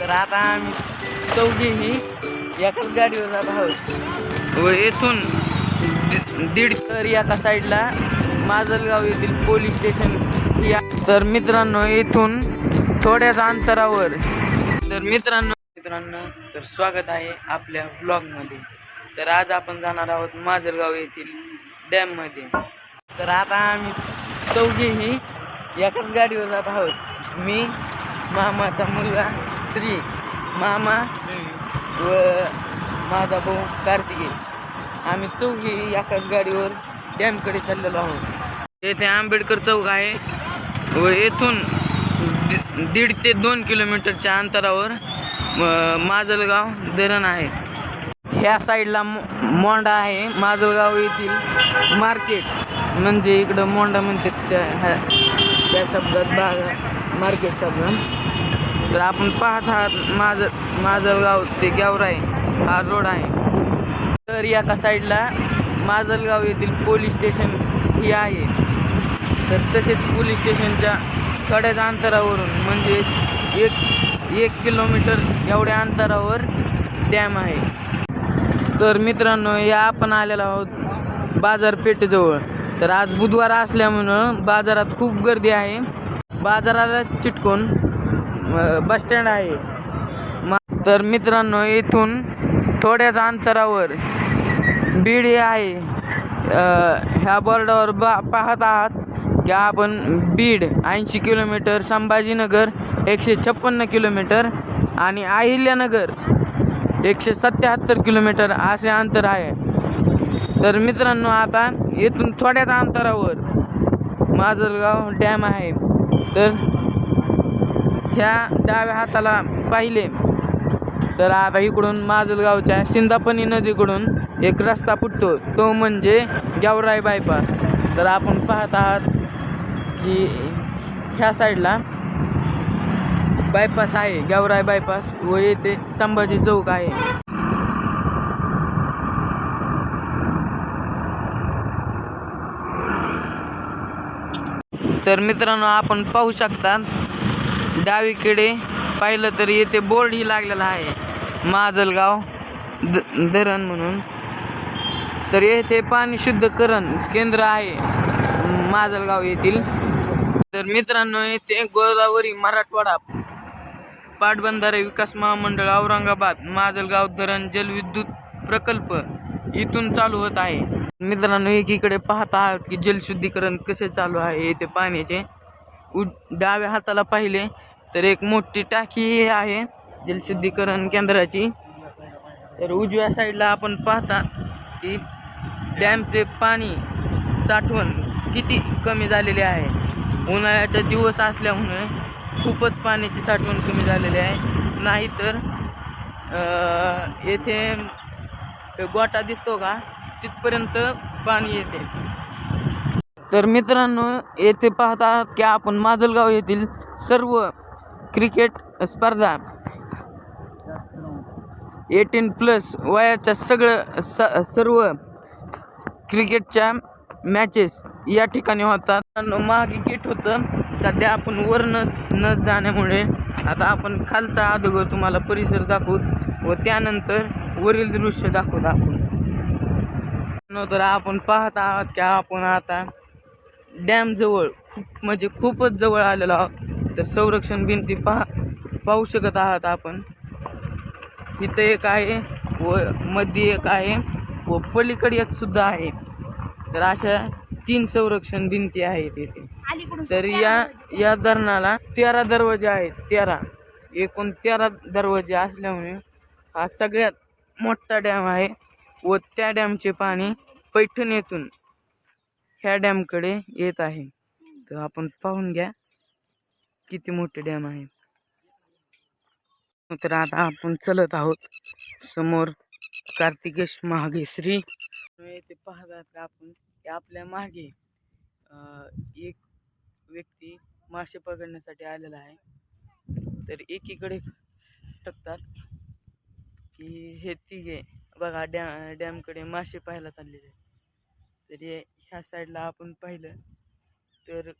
तर आता आम्ही चौघीही एकाच गाडीवर जात आहोत. व येथून दीड तर एका साईडला माजलगाव येथील पोलीस स्टेशन या तर मित्रांनो येथून थोड्याच अंतरावर. तर मित्रांनो मित्रांनो तर स्वागत आहे आपल्या ब्लॉगमध्ये तर आज आपण जाणार आहोत माजलगाव येथील डॅममध्ये तर आता आम्ही चौघीही एकाच गाडीवर जात आहोत. मी मामाचा मुलगा श्री मामा व माझा भाऊ कार्तिकेय आम्ही चौघी एकाच गाडीवर डॅमकडे चाललेलो आहोत. येथे आंबेडकर चौक आहे व येथून दि- दीड ते दोन किलोमीटरच्या अंतरावर म- माजलगाव धरण आहे. ह्या साईडला मो- मोंडा आहे. माजलगाव येथील मार्केट म्हणजे इकडं मोंडा म्हणतात त्या ह्या- त्या शब्दात बागा मार्केट शब्द. तर आपण पाहत आहात माज माजलगाव ते गावराय हा रोड आहे. तर एका साईडला माजलगाव येथील पोलीस स्टेशन ही आहे. तर तसेच पोलीस स्टेशनच्या थोड्याच अंतरावरून म्हणजेच एक एक किलोमीटर एवढ्या अंतरावर डॅम आहे. तर मित्रांनो या आपण आलेलो आहोत बाजारपेठेजवळ. तर आज बुधवार असल्यामुळं बाजारात खूप गर्दी आहे. बाजाराला चिटकून बस स्टँड आहे. तर मित्रांनो इथून थोड्याच अंतरावर बीड हे आहे. ह्या बोर्डावर बा पाहत आहात की आपण बीड ऐंशी किलोमीटर संभाजीनगर एकशे छप्पन्न किलोमीटर आणि अहिल्यानगर एकशे सत्याहत्तर किलोमीटर असे अंतर आहे. तर मित्रांनो आता इथून थोड्याच अंतरावर माजलगाव डॅम आहे. तर ह्या डाव्या हाताला पाहिले. तर आता इकडून माजलगावच्या सिंदापणी नदीकडून एक रस्ता फुटतो. तो म्हणजे गावराई बायपास तर आपण पाहत आहात की ह्या साईडला बायपास आहे. गावराई बायपास व येथे संभाजी चौक आहे. तर मित्रांनो आपण पाहू शकता डावीकडे पाहिलं तर येथे बोर्डही लागलेला आहे. माजलगाव द धरण म्हणून. तर येथे पाणी शुद्धकरण केंद्र आहे. माजलगाव येथील. तर मित्रांनो येथे गोदावरी मराठवाडा पाटबंधारे विकास महामंडळ औरंगाबाद माजलगाव धरण जलविद्युत प्रकल्प इथून चालू होत आहे. मित्रांनो एकीकडे पाहत आहात की जलशुद्धीकरण कसे चालू आहे? येथे पाण्याचे उ डाव्या हाताला पाहिले तर एक मोठी टाकी आहे जलशुद्धीकरण केंद्राची. तर उजव्या साईडला आपण पाहता की डॅमचे पाणी साठवण किती कमी झालेले आहे. उन्हाळ्याचा दिवस असल्यामुळे खूपच पाण्याची साठवण कमी झालेली आहे. नाहीतर येथे गोटा दिसतो का? तिथपर्यंत पाणी येते. तर मित्रांनो येथे पाहत आहात की आपण माजलगाव येथील सर्व क्रिकेट स्पर्धा एटीन प्लस वयाच्या सगळं स सर्व क्रिकेटच्या मॅचेस या ठिकाणी होतात. मागे गेट होतं. सध्या आपण वर न न जाण्यामुळे आता आपण खालचा अगोदर तुम्हाला परिसर दाखवू व त्यानंतर वरील दृश्य दाखवत आपण. मित्रांनो, तर आपण पाहत आहात की आपण आता डॅम जवळ खूप म्हणजे खूपच जवळ आलेलो आहोत. तर संरक्षण भिंती पहा पाहू शकत आहात आपण. इथं एक आहे व मध्ये एक आहे व पलीकडे एक सुद्धा आहे. तर अशा तीन संरक्षण भिंती आहेत इथे. तर या या धरणाला तेरा दरवाजे आहेत तेरा. एकूण तेरा दरवाजे असल्यामुळे हा सगळ्यात मोठा डॅम आहे व त्या डॅमचे पाणी पैठण येथून ह्या डॅमकडे येत आहे. तर आपण पाहून घ्या किती मोठे डॅम आहे तर आता आपण चलत आहोत समोर कार्तिकेश महागेश्री ते पाहतात का आपण? आपल्या मागे एक व्यक्ती मासे पकडण्यासाठी आलेला आहे. तर एकीकडे टाकतात की हे तिघे बघा डॅ डॅमकडे मासे पाहायला चाललेले आहेत. तर हे ह्या साईडला आपण पाहिलं तर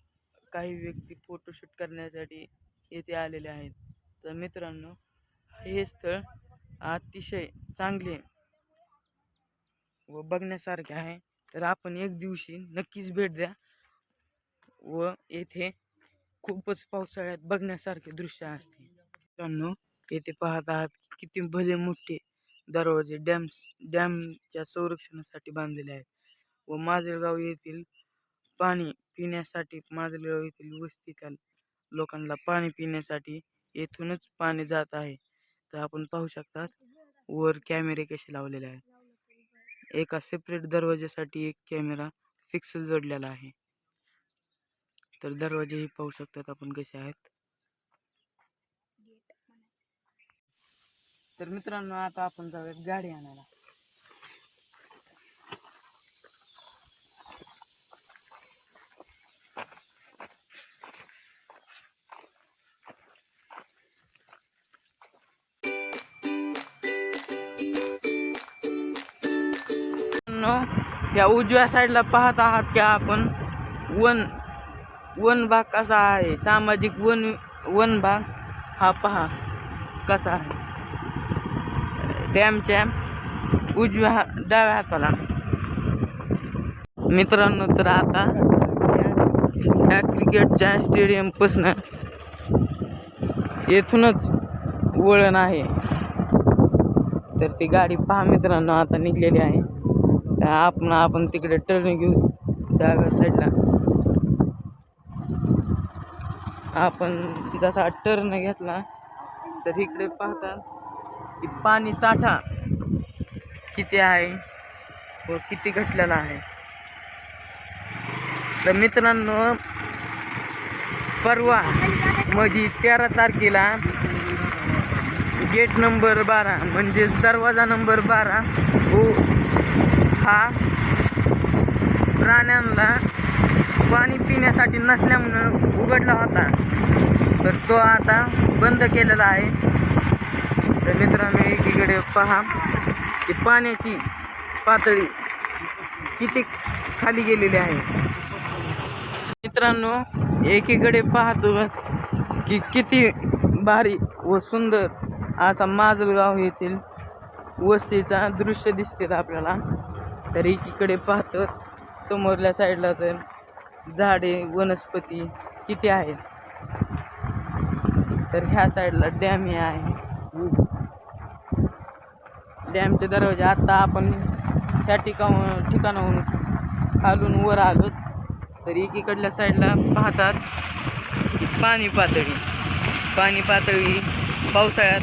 काही व्यक्ती फोटोशूट करण्यासाठी येथे आलेले आहेत. तर मित्रांनो हे स्थळ अतिशय चांगले व बघण्यासारखे आहे. तर आपण एक दिवशी नक्कीच भेट द्या व येथे खूपच पावसाळ्यात बघण्यासारखे दृश्य असते. मित्रांनो येथे पाहत आहात किती भले मोठे दरवाजे डॅम्स डॅमच्या संरक्षणासाठी बांधलेले आहेत. व माजलगाव येथील पाणी पिण्यासाठी माजलगाव येथील वस्तीच्या लोकांना पाणी पिण्यासाठी येथूनच पाणी जात आहे. तर आपण पाहू शकतात वर कॅमेरे कसे लावलेले आहेत. एका सेपरेट दरवाजासाठी एक कॅमेरा फिक्स जोडलेला आहे. तर दरवाजेही पाहू शकतात आपण कसे आहेत. तर मित्रांनो आता आपण जाऊयात गाडी आणायला. मित्रांनो, या उजव्या साईडला पाहत आहात की आपण वन वन भाग कसा आहे? सामाजिक वन वन भाग हा पहा कसा आहे. डॅमच्या उजव्या हा- डाव्या हाताला. मित्रांनो तर आता या क्रिकेटच्या स्टेडियमपासून येथूनच वळण आहे. तर ती गाडी पहा मित्रांनो आता निघलेली आहे. त्या आपण आपण तिकडे टर्न घेऊ डाव्या साईडला आपण जसा टर्न घेतला तर इकडे पाहता की पाणी साठा किती आहे व किती घटलेला आहे. तर मित्रांनो परवा मधी तेरा तारखेला गेट नंबर बारा म्हणजेच दरवाजा नंबर बारा हो हा. प्राण्यांना पाणी पिण्यासाठी नसल्यामुळं उघडला होता. तर तो आता बंद केलेला आहे. तर मित्रांनो एकीकडे पहा की पाण्याची पातळी किती खाली गेलेली आहे. मित्रांनो एकीकडे पाहतो की किती भारी व सुंदर असा माजलगाव येथील वस्तीचा दृश्य दिसते आपल्याला. तर एकीकडे पाहतो समोरल्या साईडला तर झाडे वनस्पती किती आहेत? तर ह्या साईडला डॅम हे आहे. डॅमचे दरवाजे आत्ता आपण त्या ठिकाण ठिकाणाहून खालून वर आलो तर एकीकडल्या साईडला पाहतात पाणी पातळी. पाणी पातळी पावसाळ्यात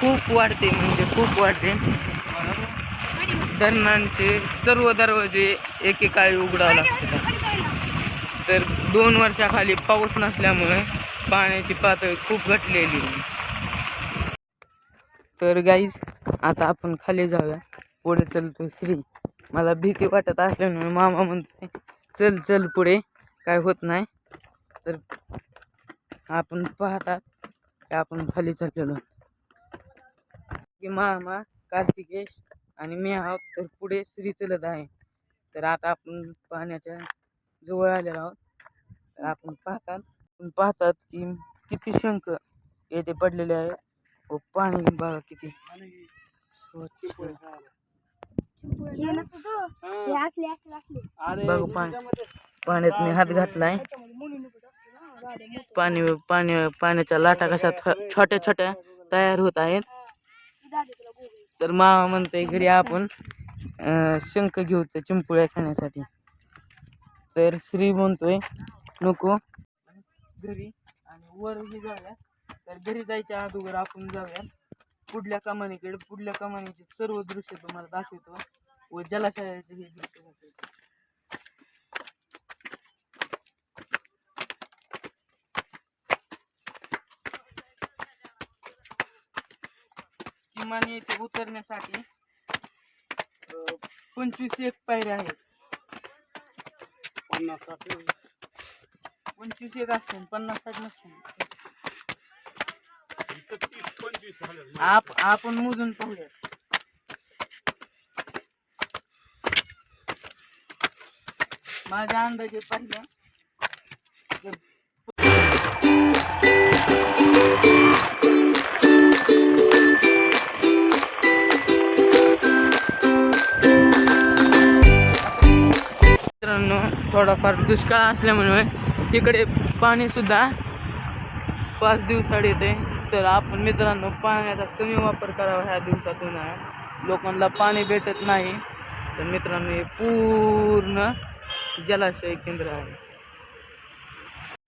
खूप वाढते म्हणजे खूप वाढते. धरणांचे सर्व दरवाजे एकेकाळी उघडावं लागतात. तर दोन वर्षाखाली पाऊस नसल्यामुळे पाण्याची पातळी खूप घटलेली तर गाईज आता आपण खाली जाऊया. पुढे चलतो श्री. मला भीती वाटत असल्यामुळे मामा म्हणते चल चल पुढे. काय होत नाही. तर आपण पाहतात की आपण खाली चाललेलो. की मामा कार्तिकेश आणि मी आहोत तर पुढे श्री चलत आहे. तर आता आपण पाण्याच्या जवळ आलेलो आहोत. तर आपण पाहतात आपण पाहतात की किती शंख येथे पडलेले आहे. व पाणी बघा किती. बघ पाणी. पाण्यात मी हात. पाणी पाणी, पाण्याच्या लाटा कशा छोट्या छोट्या तयार होत आहेत. तर मामा म्हणतोय घरी आपण शंख घेऊ त्या चिंपुळ्या खाण्यासाठी. तर श्री म्हणतोय नको. घरी आणि वरही जाऊया. तर घरी जायच्या अगोदर आपण जाऊया. पुढल्या कमानीकडे पुढल्या कमानीचे सर्व दृश्य तुम्हाला दाखवतो व जलाशयाचे हे दृश्य दाखवतो. किमान येथे उतरण्यासाठी. पंचवीस एक पायऱ्या आहेत. पंचवीस एक असतील पन्नास साठ नसतील आप आपण मोजून पाहूया. माझ्या अंदाजे पाहिलं थोडाफार दुष्काळ असल्यामुळे तिकडे पाणीसुद्धा पाच दिवसाड येते. तर आपण मित्रांनो पाण्याचा कमी वापर करावा ह्या दिवसातून. लोकांना पाणी भेटत नाही. तर मित्रांनो हे पूर्ण जलाशय केंद्र आहे.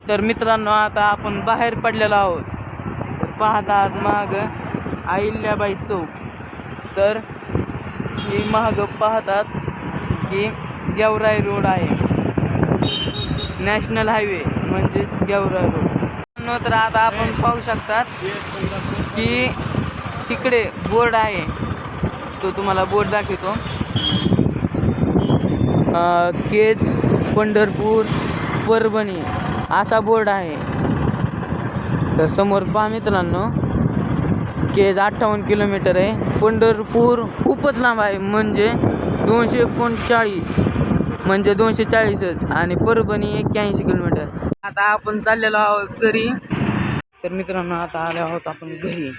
तर मित्रांनो आता आपण बाहेर पडलेलो आहोत. तर पाहता आज माग अहिल्याबाई चौक. तर ही महाग पाहतात की गेवराई रोड आहे. नॅशनल हायवे म्हणजेच गेवरा रोड. तर आता आपण पाहू शकतात की तिकडे बोर्ड आहे. तो तुम्हाला बोर्ड दाखवतो. केज पंढरपूर परभणी असा बोर्ड आहे. तर समोर पहा मित्रांनो केज अठ्ठावन्न किलोमीटर आहे. पंढरपूर खूपच लांब आहे. म्हणजे दोनशे एकोणचाळीस. म्हणजे दोनशे चाळीसच आणि परभणी एक्क्याऐंशी किलोमीटर. आता आपण चाललेलो आहोत घरी. तर मित्रांनो आता आलो आहोत आपण घरी.